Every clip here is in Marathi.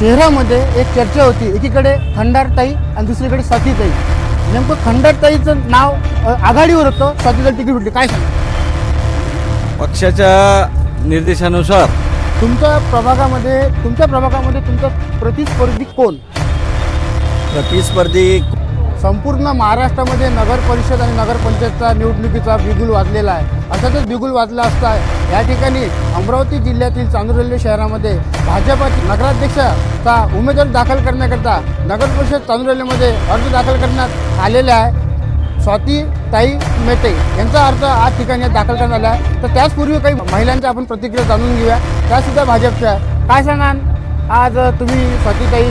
शहरामध्ये एक चर्चा होती. एकीकडे खंडारताई आणि दुसरीकडे स्वातीताई नेमकं खंडारताईचं नाव अ, आघाडीवर होतं स्वातीताई तिकीट भेटली. काय सांगा पक्षाच्या निर्देशानुसार. तुमच्या प्रभागामध्ये तुमच्या प्रभागामध्ये तुमचा प्रतिस्पर्धी कोण? प्रतिस्पर्धी संपूर्ण महाराष्ट्रामध्ये नगर परिषद आणि नगरपंचायतचा निवडणुकीचा बिगुल वाजलेला आहे. अर्थातच बिगुल वाजला असता या ठिकाणी अमरावती जिल्ह्यातील चांदूर रेल्वे शहरामध्ये भाजप नगराध्यक्षाचा उमेदवार दाखल करण्याकरता नगर परिषद चांदूर रेल्वेमध्ये अर्ज दाखल करण्यात आलेला आहे. स्वाती ताई मेटे यांचा अर्ज आज ठिकाणी दाखल करण्यात आला आहे. तर त्याचपूर्वी काही महिलांच्या आपण प्रतिक्रिया जाणून घेऊया. त्यासुद्धा भाजपच्या. काय सांगाल? आज तुम्ही स्वातीताई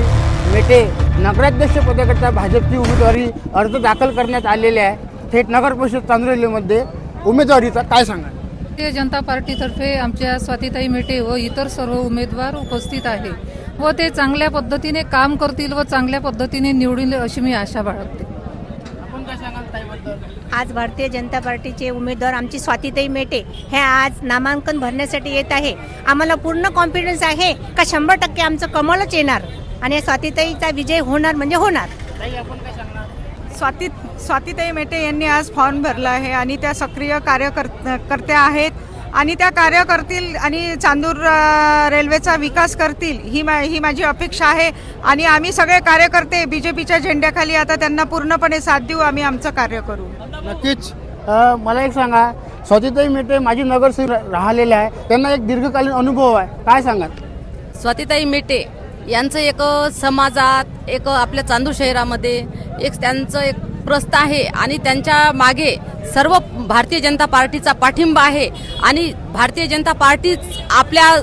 मेटे नगराध्यक्ष पदाकरता भाजपची उमेदवारी अर्ज दाखल करण्यात आलेले आहे. थेट नगर परिषद चांदुरेलीमध्ये उमेदवारीचा काय सांगाल? भारतीय जनता पार्टीतर्फे आमच्या स्वातीताई मेटे व इतर सर्व उमेदवार उपस्थित आहे व ते चांगल्या पद्धतीने काम करतील व चांगल्या पद्धतीने निवडील अशी मी आशा बाळगते. आपण काय सांगाल ताईबद्दल? आज भारतीय जनता पार्टीचे उमेदवार आमची स्वातीताई मेटे हे आज नामांकन भरण्यासाठी येत आहे. आम्हाला पूर्ण कॉन्फिडन्स आहे का शंभर टक्के आमचं कमलच येणार? आणि स्वातीताईचा विजय होणार म्हणजे होणार. ताई आपण काय सांगणार? स्वाती स्वातीताई मेटे यांनी आज फॉर्म भरला आहे आणि त्या सक्रिय कार्यकर कर्त्या आहेत आणि त्या कार्य करतील आणि चांदूर रेल्वेचा विकास करतील ही मा ही माझी अपेक्षा आहे. आणि आम्ही सगळे कार्यकर्ते बी जे पीच्या झेंड्याखाली आता त्यांना पूर्णपणे साथ देऊ आम्ही आमचं कार्य करू. नक्कीच मला एक सांगा स्वातीताई मेटे माझी नगरसेवक राहिलेले आहे त्यांना एक दीर्घकालीन अनुभव आहे काय सांगाल? स्वातीताई मेटे यांचं एक समाजात एक आपल्या चांदूर शहरामध्ये एक त्यांचं एक प्रस्थ आहे आणि त्यांच्या मागे सर्व भारतीय जनता पार्टीचा पाठिंबा आहे आणि भारतीय जनता पार्टीच आपल्या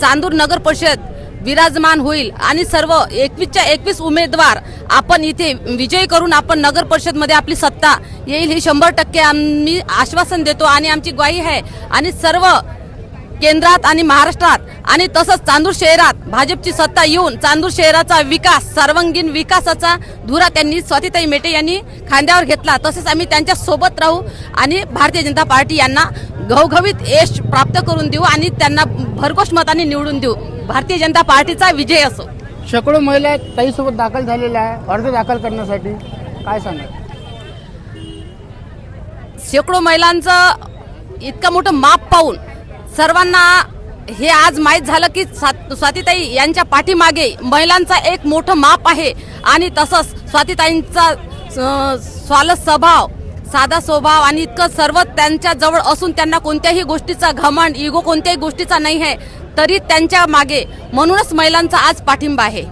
चांदूर नगर परिषद विराजमान होईल आणि सर्व एकवीसच्या एकवीस उमेदवार आपण इथे विजय करून आपण नगर परिषदमध्ये आपली सत्ता येईल ही शंभर टक्के आम्ही आश्वासन देतो आणि आमची ग्वाही आहे. आणि सर्व केंद्रात आणि महाराष्ट्रात आणि तसंच चांदूर शहरात भाजपची सत्ता येऊन चांदूर शहराचा विकास सर्वांगीण विकासाचा धुरा त्यांनी स्वातीताई मेटे यांनी खांद्यावर घेतला. तसेच आम्ही त्यांच्यासोबत राहू आणि भारतीय जनता पार्टी यांना घवघवीत यश प्राप्त करून देऊ आणि त्यांना भरघोष मताने निवडून देऊ. भारतीय जनता पार्टीचा विजय असो. शेकडो महिला ताईसोबत दाखल झालेल्या आहे. अर्ज दाखल करण्यासाठी काय सांगाल? शेकडो महिलांचं इतकं मोठं माप पाहून सर्वांना हे आज माहीत झालं की स्वातीताई यांच्या पाठीमागे महिलांचा एक मोठं माप आहे आणि तसंच स्वातीताईंचा अं, स्वालस स्वभाव साधा स्वभाव आणि इतकं सर्व त्यांच्या जवळ असून त्यांना कोणत्याही गोष्टीचा घमंड इगो कोणत्याही गोष्टीचा नाही आहे तरी त्यांच्या मागे म्हणूनच महिलांचा आज पाठिंबा आहे.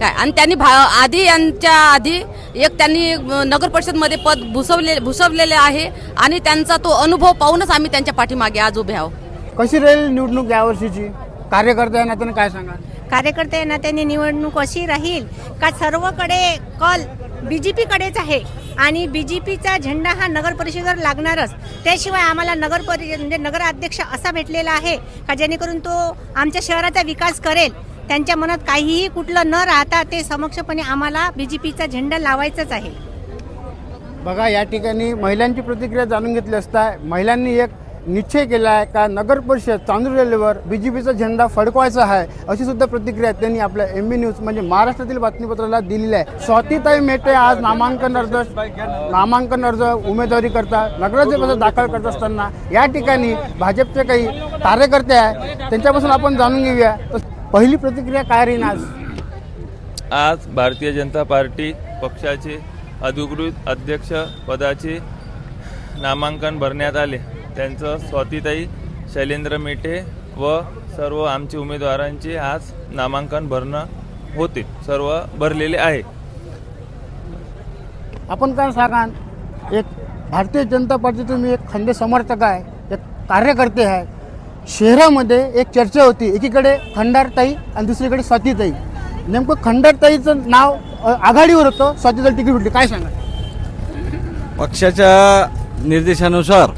काय? आणि त्यांनी भा आधी यांच्या आधी एक त्यांनी नगर परिषदमध्ये पद भुसवले भुसवलेले आहे आणि त्यांचा तो अनुभव पाहूनच आम्ही त्यांच्या पाठीमागे आज उभे आहोत. कशी राहील निवडणूक यावर्षीची? कार्यकर्त्या या नात्याने काय सांगाल? कार्यकर्ते ना त्यांनी निवडणूक अशी राहील का सर्वकडे कल बी जे पीकडेच आहे आणि बी जे पीचा झेंडा हा नगर परिषदेवर लागणारच. त्याशिवाय आम्हाला नगर परि म्हणजे नगराध्यक्ष असा भेटलेला आहे का जेणेकरून तो आमच्या शहराचा विकास करेल? त्यांच्या मनात काहीही कुठलं न राहता ते समक्षपणे आम्हाला बी जे पीचा झेंडा लावायचाच आहे. बघा या ठिकाणी महिलांची प्रतिक्रिया जाणून घेतली असता महिलांनी एक निश्चय केला आहे का नगर परिषद चांदूर रेल्वेवर बीजेपीचा झेंडा फडकवायचा आहे अशी सुद्धा प्रतिक्रिया त्यांनी आपल्या एम बी न्यूज म्हणजे महाराष्ट्रातील बातमीपत्राला दिलेली आहे. स्वातीताई मेटे आज नामांकन अर्ज नामांकन अर्ज उमेदवारी करता नगराचे दाखल करत असताना या ठिकाणी भाजपचे काही कार्यकर्ते आहे त्यांच्यापासून आपण जाणून घेऊया. तर पहिली प्रतिक्रिया काय राहील आज? आज भारतीय जनता पार्टी पक्षाचे अधिकृत अध्यक्ष पदाचे नामांकन भरण्यात आले. त्यांचं स्वातीताई शैलेंद्र मेटे व सर्व आमचे उमेदवारांचे आज नामांकन भरणं होते. सर्व भरलेले आहे. आपण काय सांगाल? एक भारतीय जनता पार्टीचे तुम्ही एक खंदे समर्थक आहे एक कार्यकर्ते आहे. शहरामध्ये एक चर्चा होती एकीकडे खंडारताई आणि दुसरीकडे स्वातीताई. नेमकं खंडारताईचं नाव आघाडीवर होतं स्वातीताई तिकीट भेटली. काय सांगा पक्षाच्या निर्देशानुसार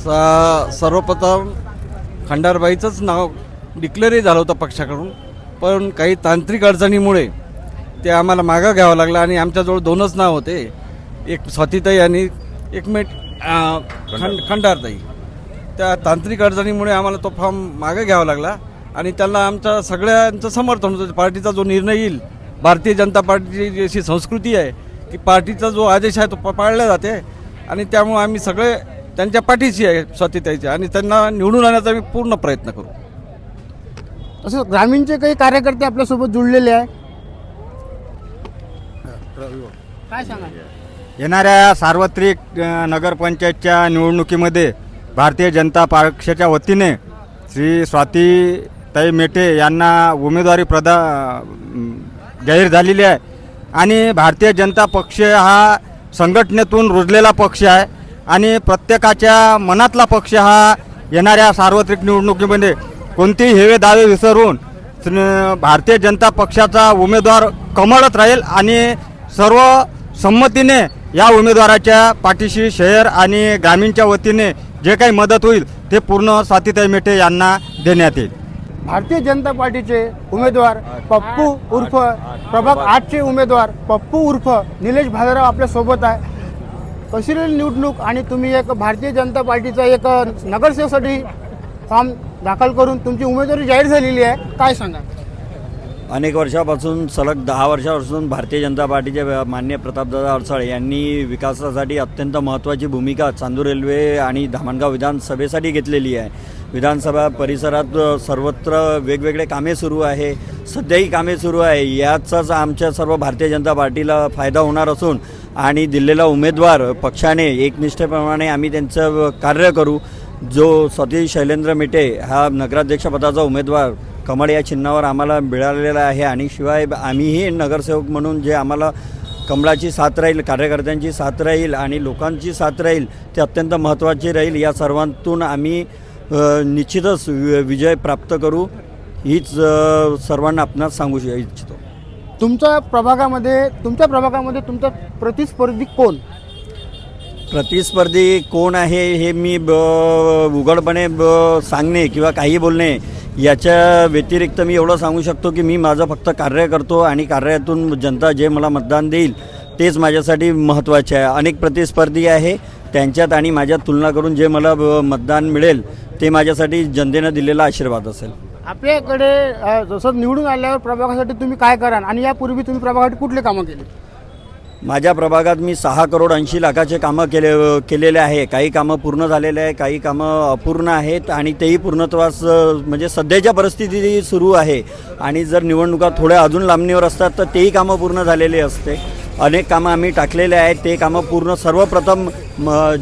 सा सर्वप्रथम खंडारबाईचंच नाव डिक्लेअरही झालं होतं पक्षाकडून. पण काही तांत्रिक अडचणीमुळे ते आम्हाला मागं घ्यावं लागलं आणि आमच्याजवळ दोनच नाव होते. एक स्वातीताई आणि एक मेट अं, खंड खंडारताई. त्या तांत्रिक अडचणीमुळे आम्हाला तो फॉर्म मागे घ्यावा लागला आणि त्यांना आमच्या सगळ्यांचं समर्थन होतं. पार्टीचा जो निर्णय येईल भारतीय जनता पार्टीची जी अशी संस्कृती आहे की पार्टीचा जो आदेश आहे तो प- पाळला जाते. आणि त्यामुळे आम्ही सगळे त्यांच्या पाठीशी आहे स्वातीताईचे आणि त्यांना निवडून आणण्याचा आम्ही पूर्ण प्रयत्न करू. तसंच ग्रामीणचे काही कार्यकर्ते आपल्यासोबत जुळलेले आहे. काय सांगा येणाऱ्या सार्वत्रिक अ, नगरपंचायतच्या निवडणुकीमध्ये भारतीय जनता पक्षाच्या वतीने श्री स्वातीताई मेटे यांना उमेदवारी प्रदा जाहीर झालेली आहे. आणि भारतीय जनता पक्ष हा संघटनेतून रुजलेला पक्ष आहे. आणि प्रत्येकाच्या मनातला पक्ष हा येणाऱ्या सार्वत्रिक निवडणुकीमध्ये कोणतेही हेवे दावे विसरून भारतीय जनता पक्षाचा उमेदवार कमळत राहील आणि सर्व संमतीने या उमेदवाराच्या पाठीशी शहर आणि ग्रामीणच्या वतीने जे काही मदत होईल ते पूर्ण साथीताई मेटे यांना देण्यात येईल. भारतीय जनता पार्टीचे उमेदवार पप्पू उर्फ प्रभाग आठचे उमेदवार पप्पू उर्फ निलेश भालेराव आपल्यासोबत आहे. कशी निवडणूक आणि तुम्ही एक भारतीय जनता पार्टीचा एक नगरसेवकसाठी फॉर्म दाखल करून तुमची उमेदवारी जाहीर झालेली आहे. काय सांगा अनेक वर्षापासून सलग दहा वर्षापासून भारतीय जनता पार्टीचे मान्य प्रतापदादा अडसाळे यांनी विकासासाठी अत्यंत महत्त्वाची भूमिका चांदूर रेल्वे आणि धामणगाव विधानसभेसाठी घेतलेली आहे. विधानसभा परिसरात सर्वत्र वेगवेगळे कामे सुरू आहे. सध्याही कामे सुरू आहे. याचाच आमच्या सर्व भारतीय जनता पार्टीला फायदा होणार असून आणि दिलेला उमेदवार पक्षाने एकनिष्ठेप्रमाणे आम्ही त्यांचं कार्य करू. जो सतीश शैलेंद्र मिटे हा नगराध्यक्षपदाचा उमेदवार कमळ या चिन्हावर आम्हाला मिळालेला आहे आणि शिवाय आम्हीही नगरसेवक म्हणून जे आम्हाला कमळाची साथ राहील कार्यकर्त्यांची साथ राहील आणि लोकांची साथ राहील ते अत्यंत महत्त्वाची राहील. या सर्वांतून आम्ही निश्चितच वि- विजय प्राप्त करू. हीच सर्वांना आपणास सांगू इच्छितो. तुमच्या प्रभागामध्ये तुमच्या प्रभागामध्ये तुमचा प्रतिस्पर्धी कोण? प्रतिस्पर्धी कोण आहे हे मी ब उघडपणे ब सांगणे किंवा काही बोलणे याच्या व्यतिरिक्त मी एवढं सांगू शकतो की मी माझं फक्त कार्य करतो आणि कार्यातून जनता जे मला मतदान देईल तेच माझ्यासाठी महत्त्वाचे आहे. अनेक प्रतिस्पर्धी आहे त्यांच्यात आणि माझ्यात तुलना करून जे मला ब- मतदान मिळेल ते माझ्यासाठी जनतेनं दिलेला आशीर्वाद असेल. आपल्याकडे अ, जसं निवडून आल्यावर प्रभागासाठी तुम्ही काय कराल? आणि यापूर्वी तुम्ही प्रभागासाठी कुठले कामं केली? माझ्या प्रभागात मी सहा करोड ऐंशी लाखाचे कामं केले केलेले आहे. काही कामं पूर्ण झालेले आहे काही कामं अपूर्ण आहेत आणि तेही पूर्णत्वास अ, म्हणजे सध्याच्या परिस्थिती सुरू आहे. आणि जर निवडणुका थोड्या अजून लांबणीवर असतात तर तेही कामं पूर्ण झालेली असते. अनेक कामं आम्ही टाकलेले आहेत. ते कामं पूर्ण सर्वप्रथम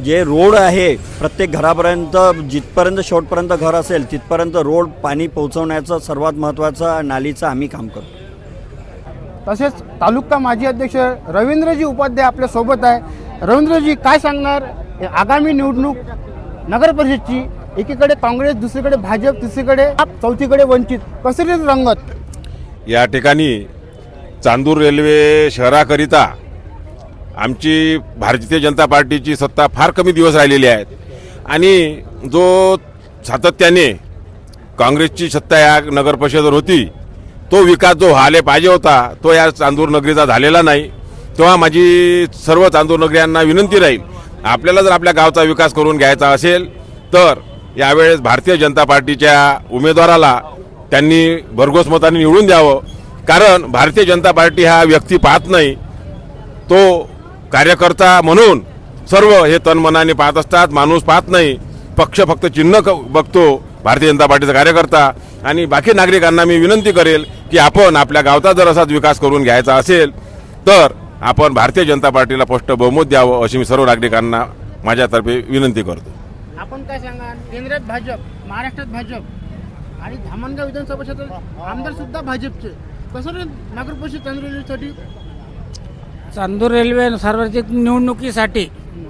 जे रोड आहे प्रत्येक घरापर्यंत जिथपर्यंत शेवटपर्यंत घर असेल तिथपर्यंत रोड पाणी पोहोचवण्याचं सर्वात महत्त्वाचं नालीचं आम्ही काम करतो. तसेच तालुका माजी अध्यक्ष रवींद्रजी उपाध्याय आपल्यासोबत आहे. रवींद्रजी काय सांगणार? हे आगामी निवडणूक नगर परिषदची एकीकडे काँग्रेस दुसरीकडे भाजप तिसरीकडे आप, चौथीकडे वंचित. कसे रंगत? या ठिकाणी चांदूर रेल्वे शहराकरिता आमची भारतीय जनता पार्टीची सत्ता फार कमी दिवस राहिलेली आहेत आणि जो सातत्याने काँग्रेसची सत्ता या नगर परिषदेवर होती तो विकास जो व्हायला पाहिजे होता तो या चांदूर नगरीचा झालेला नाही. तेव्हा माझी सर्व चांदूर नगरियांना विनंती राहील आपल्याला जर आपल्या गावचा विकास करून घ्यायचा असेल तर यावेळेस भारतीय जनता पार्टीच्या उमेदवाराला त्यांनी भरघोस मताने निवडून द्यावं. कारण भारतीय जनता पार्टी हा व्यक्ती पाहत नाही. तो कार्यकर्ता म्हणून सर्व हे तनमनाने पाहत असतात माणूस पाहत नाही. पक्ष फक्त चिन्ह बघतो भारतीय जनता पार्टीचा कार्यकर्ता. आणि बाकी नागरिकांना मी विनंती करेल की आपण आपल्या गावचा जर असाच विकास करून घ्यायचा असेल तर आपण भारतीय जनता पार्टीला स्पष्ट बहुमत द्यावं अशी मी सर्व नागरिकांना माझ्यातर्फे विनंती करतो. आपण काय सांगा केंद्रात भाजप महाराष्ट्रात भाजप आणि धामणगाव विधानसभा क्षेत्रात आमदार सुद्धा भाजपचे. कसं चांदूर रेल्वे सार्वत्रिक निवडणुकीसाठी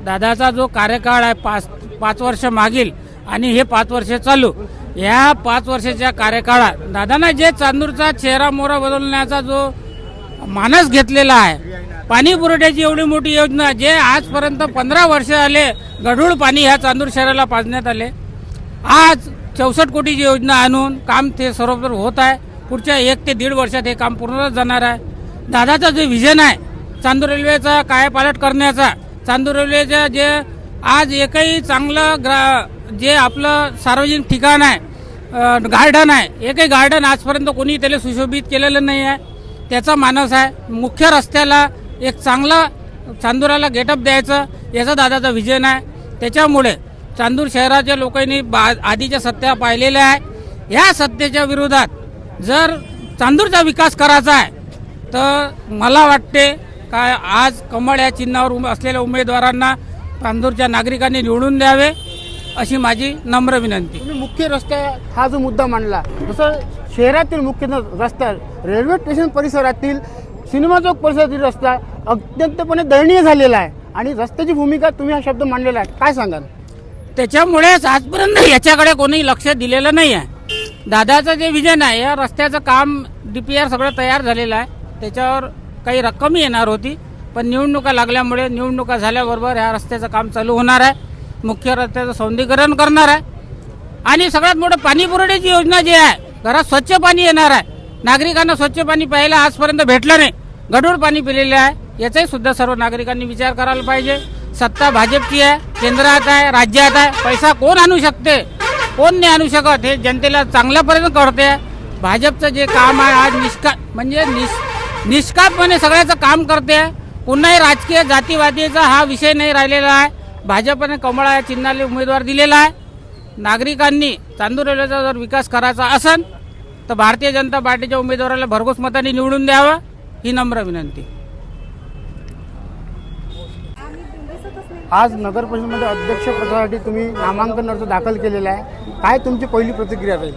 दादाचा जो कार्यकाळ आहे पाच पाच वर्ष मागील आणि हे पाच वर्ष चालू या पाच वर्षाच्या कार्यकाळात दादानं जे चांदूरचा चेहरा मोहरा बदलण्याचा जो मानस घेतलेला आहे पाणी पुरवठ्याची एवढी मोठी योजना जे आजपर्यंत पंधरा वर्ष आले गढूळ पाणी ह्या चांदूर शहराला पाजण्यात आले. आज चौसष्ट कोटीची योजना आणून काम ते सर्वत्र होत आहे. पुढच्या एक ते दीड वर्षात हे काम पूर्ण जाणार आहे. दादाचं जे व्हिजन आहे चांदूर रेल्वेचा कायापालट करण्याचा चांदूर रेल्वेचं जे आज एकही चांगलं ग्रा जे आपलं सार्वजनिक ठिकाण आहे गार्डन आहे एकही गार्डन आजपर्यंत कोणी त्याला सुशोभित केलेलं नाही आहे. त्याचा मानस आहे. मुख्य रस्त्याला एक चांगला चांदुराला गेटअप द्यायचं याचा दादाचा विजन आहे. त्याच्यामुळे चांदूर शहराच्या लोकांनी बा आधीच्या सत्या पाहिलेल्या आहे. ह्या सत्तेच्या विरोधात जर चांदूरचा विकास करायचा आहे तर मला वाटते काय आज कमळ या चिन्हावर उम- असलेल्या उमेदवारांना चांदूरच्या नागरिकांनी निवडून द्यावे अशी माझी नम्र विनंती. तुम्ही मुख्य रस्ता हा जो मुद्दा मांडला जसं शहरातील मुख्य रस्ता रेल्वे स्टेशन परिसरातील सिनेमा चौक परिसरातील रस्ता अत्यंतपणे दयनीय झालेला आहे. आणि रस्त्याची भूमिका तुम्ही हा शब्द मांडलेला आहे. काय सांगाल? त्याच्यामुळेच आजपर्यंत याच्याकडे कोणी लक्ष दिलेलं नाही आहे. दादाचं जे विजन आहे या रस्त्याचं काम डीपीआर सगळं तयार झालेलं आहे. त्याच्यावर काही रक्कमही येणार होती पण निवडणुका लागल्यामुळे निवडणुका झाल्याबरोबर या रस्त्याचं काम चालू होणार आहे. मुख्य रस्त्याचं सौंदर्यीकरण करणार आहे. आणि सगळ्यात मोठं पाणी पुरवठ्याची योजना जी आहे घरात स्वच्छ पाणी येणार आहे. नागरिकांना स्वच्छ पाणी प्यायला आजपर्यंत भेटलं नाही. गढूळ पाणी पिलेलं आहे याचाही सुद्धा सर्व नागरिकांनी विचार करायला पाहिजे. सत्ता भाजपची आहे केंद्रात आहे राज्यात आहे. पैसा कोण आणू शकते? कोण नाही आणू शकत? हे जनतेला चांगल्यापर्यंत कळते. भाजपचं जे काम आहे आज निष्का म्हणजे निष निष्कापपणे सगळ्याचं काम करते. कुणाही राजकीय जातीवादीचा हा विषय नाही राहिलेला आहे. भाजपने कमळा या चिन्हाला उमेदवार दिलेला आहे. नागरिकांनी चांदूर रेल्वेचा जर विकास करायचा असेल तर भारतीय जनता पार्टीच्या उमेदवाराला भरघोस मतांनी निवडून द्यावं ही नम्र विनंती. आज नगर परिषदेमध्ये अध्यक्षपदासाठी तुम्ही नामांकन अर्ज दाखल केलेला आहे. काय तुमची पहिली प्रतिक्रिया राहील?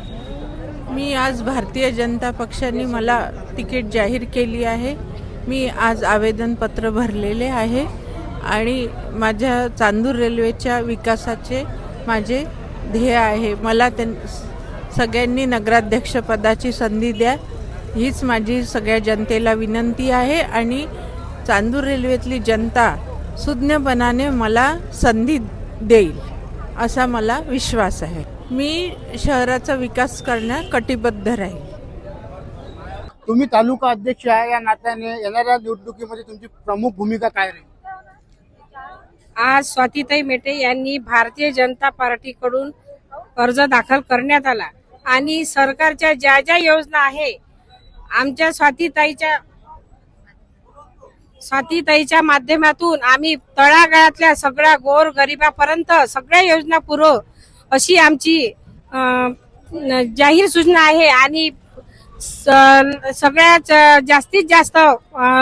मी आज भारतीय जनता पक्षाने मला तिकीट जाहीर केली आहे. मी आज आवेदनपत्र भरलेले आहे आणि माझ्या चांदूर रेल्वेच्या विकासाचे माझे ध्येय आहे. मला त्यां सगळ्यांनी नगराध्यक्षपदाची संधी द्या. हीच माझी सगळ्या जनतेला विनंती आहे आणि चांदूर रेल्वेतली जनता सुज्ञपणाने मला संधी देईल असा मला विश्वास आहे. मी शहराचा विकास करण्यास कटिबद्ध राहील. तुम्ही तालुका अध्यक्ष आहे या नात्याने येणाऱ्या निवडणुकीमध्ये तुमची प्रमुख भूमिका काय राहील? आज स्वातीताई मेटे यांनी भारतीय जनता पार्टीकडून अर्ज दाखल करण्यात आला. आणि सरकारच्या ज्या ज्या योजना आहे आमच्या स्वातीताईच्या स्वातीताईच्या माध्यमातून आम्ही तळागाळातल्या सगळ्या गोर गरिबापर्यंत सगळ्या योजना पुरव अशी आमची जाहीर सूचना आहे. आणि स- सगळ्यात जास्तीत जास्त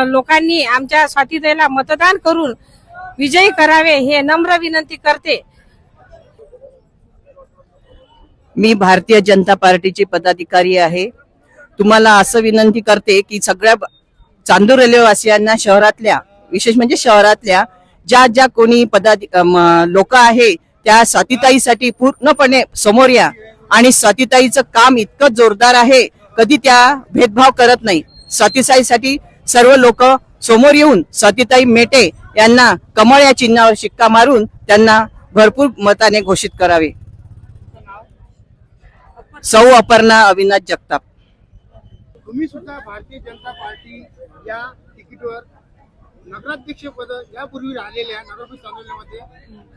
लोकांनी आमच्या स्वातीताईला मतदान करून विजयी करावे हे नम्र विनंती करते. मी भारतीय जनता पार्टीची पदाधिकारी आहे. तुम्हाला असं विनंती करते की सगळ्या ब- चांदूर रेल्वेवासियांना शहरातल्या विशेष म्हणजे शहरातल्या ज्या ज्या कोणी पदाधि लोक आहे त्या स्वातीताईसाठी पूर्णपणे समोर या. आणि स्वातीताईचं काम इतकं जोरदार आहे कधी त्या भेदभाव करत नाही. स्वातीताईसाठी सर्व लोक समोर येऊन स्वातीताई मेटे यांना कमळ या चिन्हावर शिक्का मारून त्यांना भरपूर मताने घोषित करावे. सौ अपर्णा अविनाश जगताप. तुम्ही सुद्धा भारतीय जनता पार्टी या तिकीटवर नगराध्यक्ष पद यापूर्वी राहिलेल्या नगरपूर तालुक्यामध्ये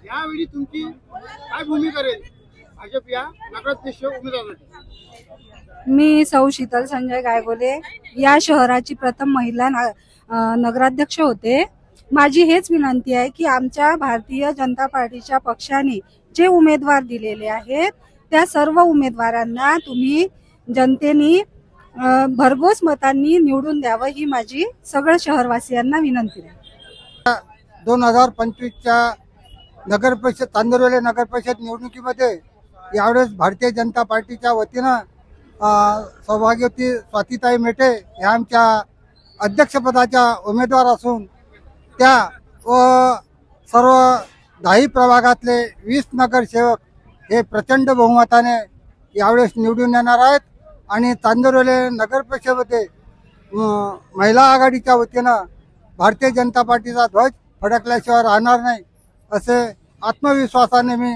यावेळी तुमची काय भूमिका राहील? भाजप या नगराध्यक्ष उमेदवारासाठी. मी सौ शीतल संजय गायगोले या शहराची प्रथम महिला नगराध्यक्ष होते. माझी हेच विनंती आहे की आमच्या भारतीय जनता पार्टीच्या पक्षाने जे उमेदवार दिलेले आहेत त्या सर्व उमेदवारांना तुम्ही जनतेने भरघोस मतांनी निवडून द्यावं ही माझी सगळ्या शहरवासियांना विनंती आहे. दोन हजार पंचवीसच्या नगर परिषद तांदुरवेले नगर परिषद निवडणुकीमध्ये यावेळेस भारतीय जनता पार्टीच्या वतीनं अं, सौभाग्यवती स्वातीताई मेटे ह्या आमच्या अध्यक्षपदाच्या उमेदवार असून त्या व सर्व दहाही प्रभागातले वीस नगरसेवक हे प्रचंड बहुमताने यावेळेस निवडून येणार आहेत. आणि चांदोरवेले नगरपरिषदेमध्ये महिला आघाडीच्या वतीनं भारतीय जनता पार्टीचा ध्वज फडकल्याशिवाय राहणार नाही असे आत्मविश्वासाने मी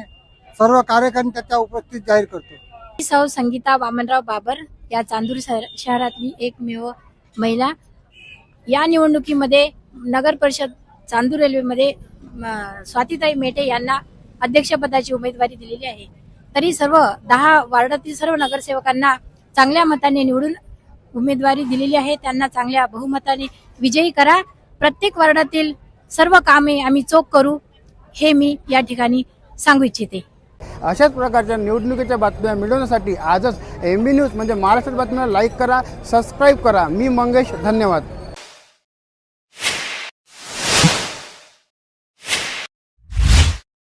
सर्व कार्यकर्त्यांच्या उपस्थित जाहीर करतो. सौ संगीता वामनराव बाबर या चांदूर शहर- शहरातली एकमेव महिला. या निवडणुकीमध्ये नगर परिषद चांदूर रेल्वेमध्ये स्वातीताई मेटे यांना अध्यक्षपदाची उमेदवारी दिलेली आहे. तरी सर्व दहा वार्डातील सर्व नगरसेवकांना चांगल्या मताने निवडून उमेदवारी दिलेली आहे. त्यांना चांगल्या बहुमताने विजयी करा. प्रत्येक वार्डातील सर्व कामे आम्ही चोख करू हे मी या ठिकाणी सांगू इच्छिते. अशाच प्रकारच्या निवडणुकीच्या बातम्या मिळवण्यासाठी आजच एम बी न्यूज म्हणजे महाराष्ट्र बातम्या लाईक करा सबस्क्राईब करा. मी मंगेश धन्यवाद.